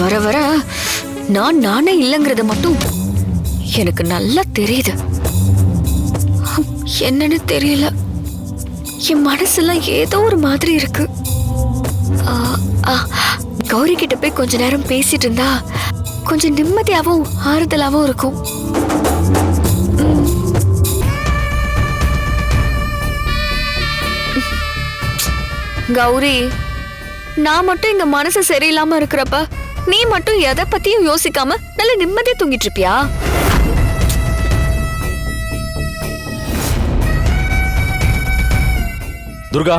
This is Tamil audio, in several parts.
வர வர நான் நானே இல்லைங்கிறது மட்டும் எனக்கு நல்லா தெரியுது. என்னன்னு தெரியல. என் மனசெல்லாம் ஏதோ ஒரு மாதிரி இருக்கு. கௌரி கிட்ட போய் கொஞ்ச நேரம் பேசிட்டு இருந்தா கொஞ்சம் நிம்மதியாவும் ஆறுதலாவும் இருக்கும். கௌரி நான் மட்டும் இங்க மனசு சரியில்லாம இருக்கிறப்ப நீ மட்டும் எதை பத்தியும் யோசிக்காம நல்ல நிம்மதியா தூங்கிட்டு இருப்பியா? துர்கா.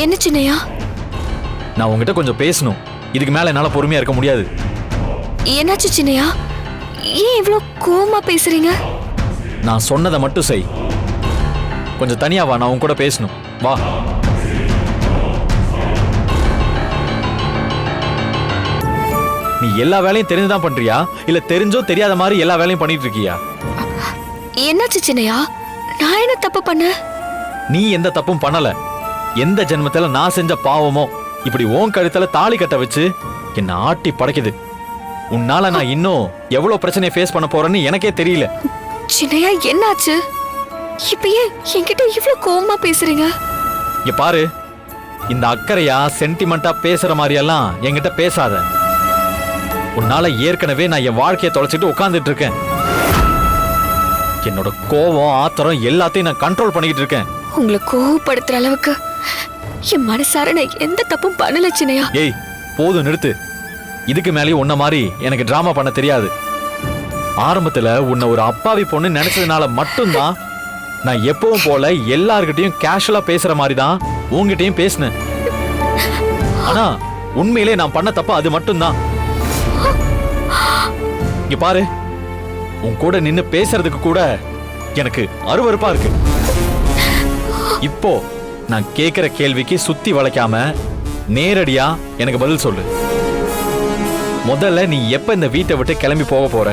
என்ன சின்னையா? நான் உங்ககிட்ட கொஞ்சம் பேசணும். இதுக்கு மேல என்னால பொறுமையா இருக்க முடியாது. என்னாச்சு சின்னையா? ஏன் இவ்ளோ கோவமா பேசுறீங்க? நான் சொன்னதை மட்டும் செய். கொஞ்சம் தனியா வா நான் உன் கூட பேசணும். வா. நீ எல்லா வேலையும் தெரிஞ்சுதான் பண்றியா? இல்ல தெரிஞ்சோ தெரியாத மாதிரி எல்லா வேலையும் பண்ணிட்டு இருக்கியா? என்னாச்சு சின்னையா? நான் என்ன தப்பு பண்ண? நீ எந்த தப்பும் பண்ணல. எந்த ஜென்மத்துல நான் செஞ்ச பாவமோ இப்படி ஓன் கழுத்துல தாலி கட்ட வச்சு என்ன ஆட்டி படைக்குது. உன்னால நான் இன்னும் எவ்வளவு பிரச்சனையை ஃபேஸ் பண்ண போறேன்னு எனக்கே தெரியல. சின்னையா என்னாச்சு? இப்ப ஏன் என்கிட்ட இவ்ளோ கோவமா பேசுறீங்க? இங்க பாரு இந்த அக்கறையா சென்டிமெண்டா பேசுற மாதிரியெல்லாம் என்கிட்ட பேசாத. உன்னால ஏற்கனவே நான் என் வாழ்க்கையை தொலைச்சிட்டு உட்கார்ந்துட்டு இருக்கேன் என்னோட கோவம் ஆத்திரம் எல்லாத்தையும் நான் கண்ட்ரோல் பண்ணிக்கிட்டு இருக்கேன். உங்களை கோவப்படுத்துற அளவுக்கு என் மனசார நான் எந்த தப்பும் பண்ணல சின்னையா. ஏய் போதும் நிறுத்து. இதுக்கு மேலேயும் உன்ன மாதிரி எனக்கு டிராமா பண்ண தெரியாது. ஆரம்பத்துல உன்னை ஒரு அப்பாவி பொண்ணு நினைச்சதுனால மட்டும்தான் நான் எப்பவும் போல எல்லார்கிட்டயும் கேஷுவலா பேசுற மாதிரி தான் உன்கிட்டயும் பேசினேன். ஆனா உண்மையிலே நான் பண்ண தப்பு அது மட்டும்தான். இங்க பாரு. உன் கூட நின்னு பேசுறதுக்கு கூட எனக்கு அருவருப்பா இருக்கு. இப்போ நான் கேக்குற கேள்விக்கு சுத்தி வளைக்காம நேரடியா எனக்கு பதில் சொல்லு. முதல்ல நீ எப்ப இந்த வீட்டை விட்டு கிளம்பி போக போற?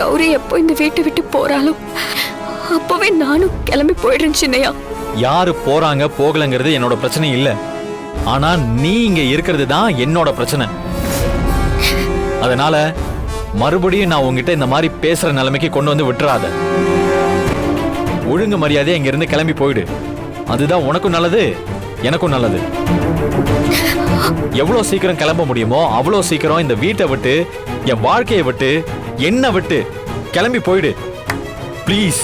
கௌரி எப்போ இந்த வீட்டை விட்டு போறாலும் அப்பவே நானும் கிளம்பி போயிடுறேன் சின்னையா. யாரு போறாங்க போகலங்கிறது என்னோட பிரச்சனை இல்லை. ஆனா நீ இங்க இருக்கிறது தான் என்னோட பிரச்சனை. அதனால மறுபடியும் நான் உங்ககிட்ட இந்த மாதிரி பேசுற நிலைமைக்கு கொண்டு வந்து விட்டுறாத. ஒழுங்கு மரியாதையா இங்க இருந்து கிளம்பி போயிடு. அதுதான் உனக்கும் நல்லது எனக்கும் நல்லது. எவ்வளோ சீக்கிரம் கிளம்ப முடியுமோ அவ்வளோ சீக்கிரம் இந்த வீட்டை விட்டு என் வாழ்க்கையை விட்டு என்னை விட்டு கிளம்பி போயிடு. ப்ளீஸ்